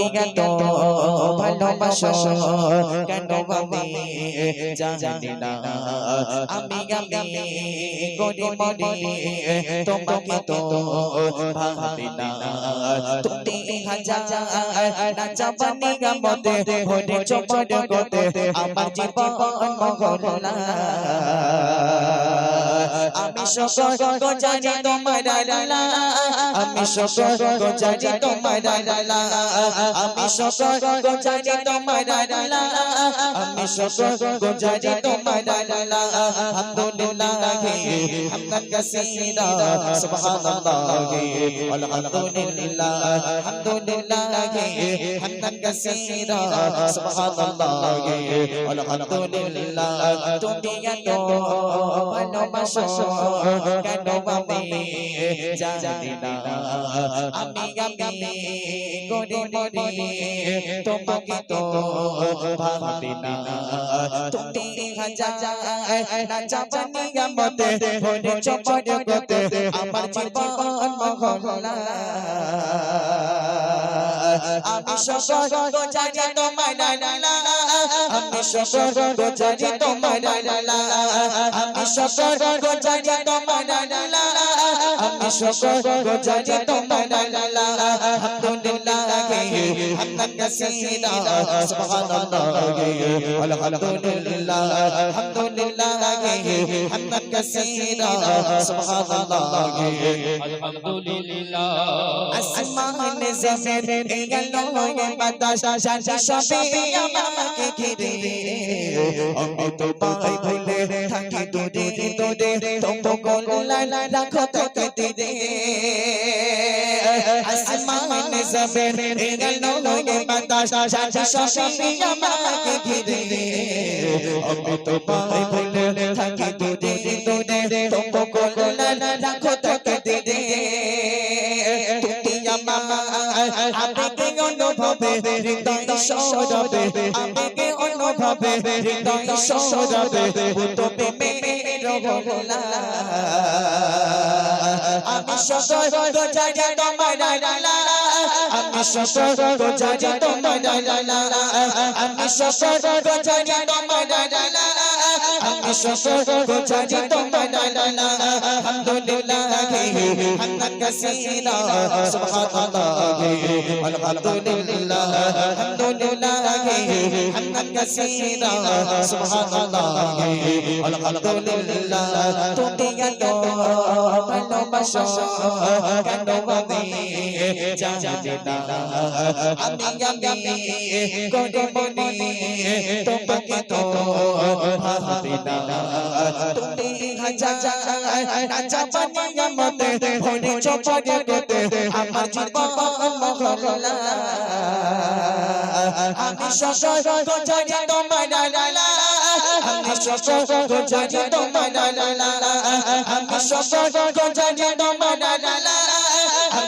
তুমি এত ভালোবাসো কেন আমি জানি না আমি আমি করি মরি তোমাকে তো ভাবি না তুমি হাজার রাজা বানি গামতে চপড় করতে আমার জীবন মহলা সকল জানি তোমার লালা আমি সকল জানি তোমার লালা আমি সকল জানি তোমার লালা আমি সকল জানি তোমার লালা আলহামদুলিল্লাহ হামদান কাসীরা সুবহানাল্লাহ আলহামদুলিল্লাহ আলহামদুলিল্লাহ হামদান কাসীরা সুবহানাল্লাহ আলহামদুলিল্লাহ তুমি এত ভালোবাসো কেন আমি জানি না আমি আমি করে মরি তোমাকে তো ভাবি না তুমি হাজার রাজা বানিয়া ভরে চপড় করতে আমার জীবন মহলা আমি সকল জানি তোমার লালা আমি সকল জানি তোমার লালা আমি সকল জানি তোমার লালা আমি সকল জানি তোমার লালা আলহামদুলিল্লাহ হামদান কাসীরা সুবহানাল্লাহ আলহামদুলিল্লাহ আলহামদুলিল্লাহ হামদান কাসীরা সুবহানাল্লাহ আলহামদুলিল্লাহ আসমান জমিন বাতাস শান্তি সবে আমাকে দে আসমান জমিন গেল বাতাস শান্তি সবে আমাকে ঘিরে আমি তো পাই অনুভবে ভোলা আমি সকল জানি তোমার লালা আমি সকল জানি তোমার লালা আমি সকল জানি তোমার হামদান কাসীরা সুবহানাল্লাহ আলহামদুলিল্লাহ আলহামদুলিল্লাহ হামদান কাসীরা সুবহানাল্লাহ আলহামদুলিল্লাহ তুমি এত ভালোবাসো কেন আমি জানি না আমি আমি করে মরি তোমাকে তো ভাবি না। তুমি হাজার রাজা বানিয়া মতে ভরে চপড়ে করতে আমার জীবন মহলা আমি সকল জানি তোমার লালা। আমি সকল জানি তোমার লালা। আমি সকল জানি তোমার লালা।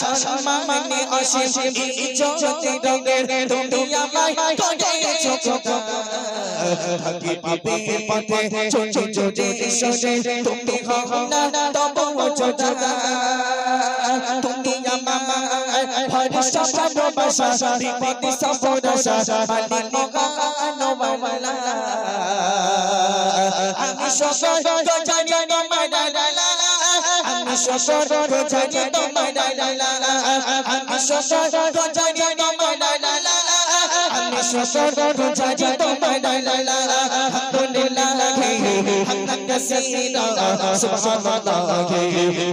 সম্মানে অসীম ইজ্জতে রঙের তুমি আমায় করেছ খোদা থাকি পাপের পথে ছোট ছোট সরে তুমি হও না, তবু ছোটা তুমি আমার হরিষ ভালোবাসা, বিপদ সফরসা মালিক মহানবালা আমি সকল জানি আমি শ্বশুর প্রজানি তোমায় লালা আমি শ্বশুর প্রজানি তোমায় লালা আমি শ্বশুর প্রজানি তোমায় লালা বলে লালা كثيرا سبحان الله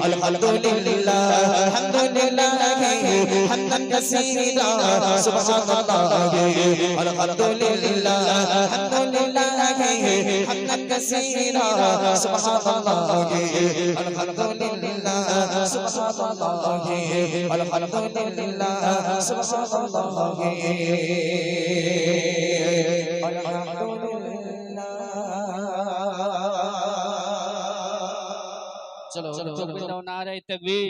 الحمد لله الحمد لله حمدا كثيرا سبحان الله الحمد لله الحمد لله حمدا كثيرا سبحان الله الحمد لله سبحان الله الحمد لله سبحان الله তাকবীর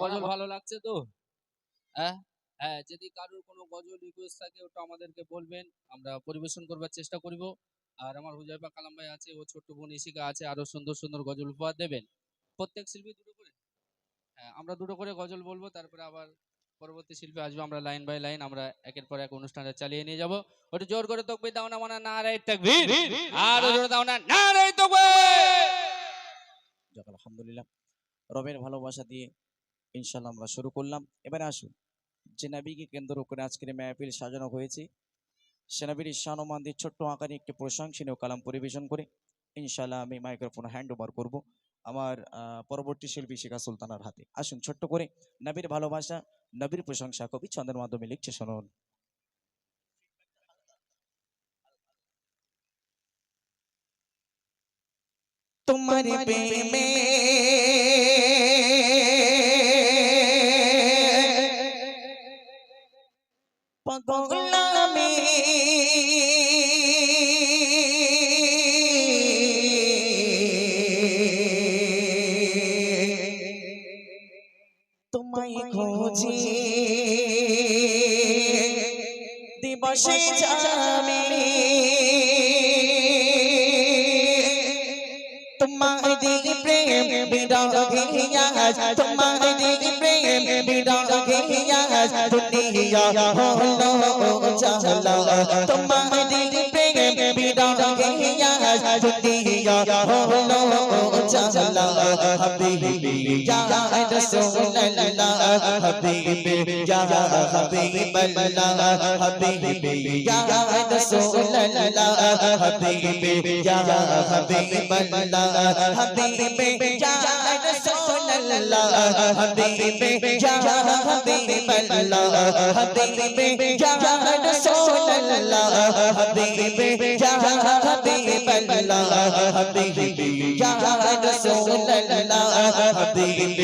গজল ভালো লাগছে তো? হ্যাঁ? হ্যাঁ যদি কারোর কোনো গজল রিকোয়েস্ট থাকে ওটা আমাদেরকে বলবেন। আমরা পরিবেশন করবার চেষ্টা করব। আর আমার হুজাইফা কালাম ভাই আছে ও ছোট্ট বোন ইশিকা আছে আরও সুন্দর সুন্দর গজল উপহার দেবেন। প্রত্যেক শিল্পী দুটো করে। হ্যাঁ আমরা দুটো করে গজল বলব তারপরে আবার পরবর্তী শিল্পী আসবে আমরা লাইন বাই লাইন। আমরা একের পর এক অনুষ্ঠানটা চালিয়ে নিয়ে যাব। ওটা জোর করে তকবির দাও না মানে নারাই তাকবীর আর জোরে দাও না তাকবীর যাক আলহামদুলিল্লাহ। রবের ভালোবাসা দিয়ে ইনশাল্লাহ আমরা শুরু করলাম। এবারে আসুন, যে নাবিকে কেন্দ্র করে আজকের এই সাজানো হয়েছে, সে নবীর শানমান দিয়ে ছোট্ট আকারে একটি প্রশংসনীয় কালাম পরিবেশন করে ইনশাল্লাহ আমি মাইক্রোফোন হ্যান্ড ওভার করব আমার পরবর্তী শিল্পী শিখা সুলতানার হাতে। আসুন, ছোট্ট করে নবীর ভালোবাসা, নবীর প্রশংসা কবি ছন্দের মাধ্যমে লিখছে, শুনুন। তোমার প্রেমে খোঁজি দিবসে যামি তোমারি প্রেম বিরাগিয়াস তোমারি প্রেম বিরাগিয়াস দুনিয়া হলো চালা তোমারি প্রেম বিরাগিয়াস দুনিয়া হলো চালা হাবিবি ইয়া রাসূলুল্লাহ হাবিবি ইয়া হাবিবাল্লাহ হাবিবি ইয়া রাসূলুল্লাহ হাবিবি ইয়া হাবিবাল্লাহ হাবিবি ইয়া রাসূলুল্লাহ হাবিবি ইয়া হাবিবাল্লাহ হাবিবি ইয়া রাসূলুল্লাহ হাবিবি ইয়া হাবিবাল্লাহ হাবিবি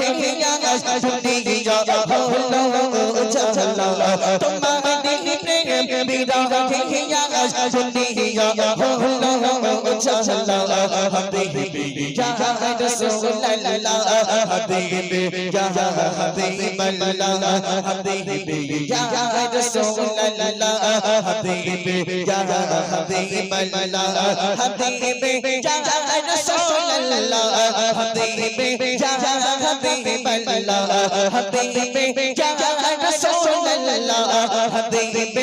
বিরাগে আস দুনিয়া হলো চালা তোমার প্রেম বিরাগে আস দুনিয়া হলো চালা হাবিবি ইয়া রাসূলুল্লাহ হাবিবি ইয়া হাবিবাল্লাহ হাবিবি ইয়া রাসূলুল্লাহ হাবিবি ইয়া হাবিবাল্লাহ হাবিবি ইয়া রাসূলুল্লাহ হাবিবি ইয়া হাবিবাল্লাহ হাবিবি ইয়া রাসূলুল্লাহ হাবিবি ইয়া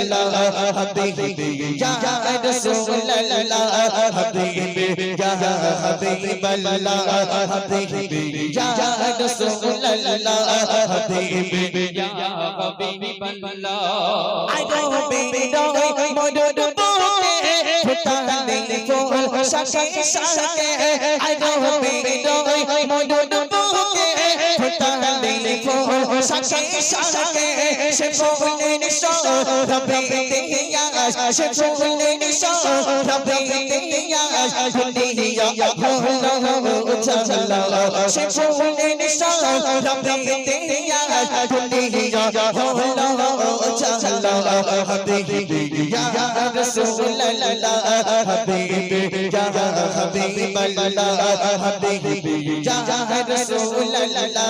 হাবিবাল্লাহ হাবিবি ইয়া রাসূলুল্লাহ হাবিবি ইয়া হাবিবাল্লাহ হাবিবি ইয়া রাসূলুল্লাহ হাবিবি ইয়া হাবিবাল্লাহ I don't baby don't মধুর বুকে ফুটালে ফুল শাকে শাকে I don't baby don't মধুর বুকে ফুটালে ফুল শাকে শাকে সে ফুলের সরবে ইয়াস সে ফুলের সরবে ইয়াস দুনিয়া হলো চালা সে ফুলের সরবে ইয়াস দুনিয়া হলো চালা হাবিবি ইয়া রাসূলুল্লাহ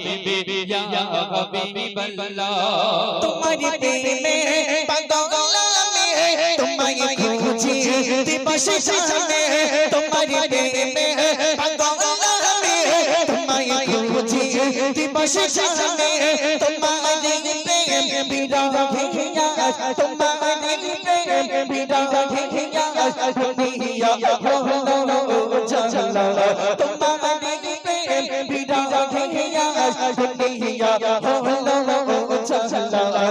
তোমারি প্রেমে পাগল আমি তোমায় খুঁজি দিবস জানে তোমারি প্রেমে পাগল আমি তোমায় খুঁজি দিবস জানে তোমারি প্রেম বিরহ ভিয়া তোমারি প্রেম বিরহ ভিয়া দুনিয়া হলো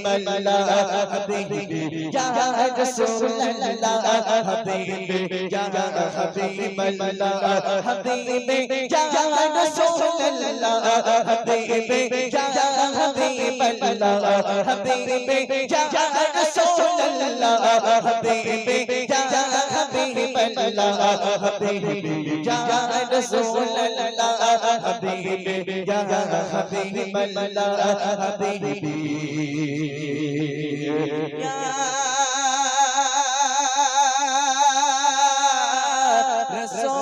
হাবিবাল্লাহ হাবিবি ইয়া রাসূলুল্লাহ হাবিবি ইয়া হাবিবাল্লাহ হাবিবি ইয়া রাসূলুল্লাহ হাবিবি ইয়া হাবিবাল্লাহ হাবিবি ইয়া রাসূলুল্লাহ হাবিবি ইয়া হাবিবাল্লাহ হাবিবি ইয়া রাসূলুল্লাহ হাবিবি ইয়া হাবিবাল্লাহ হাবিবি رسول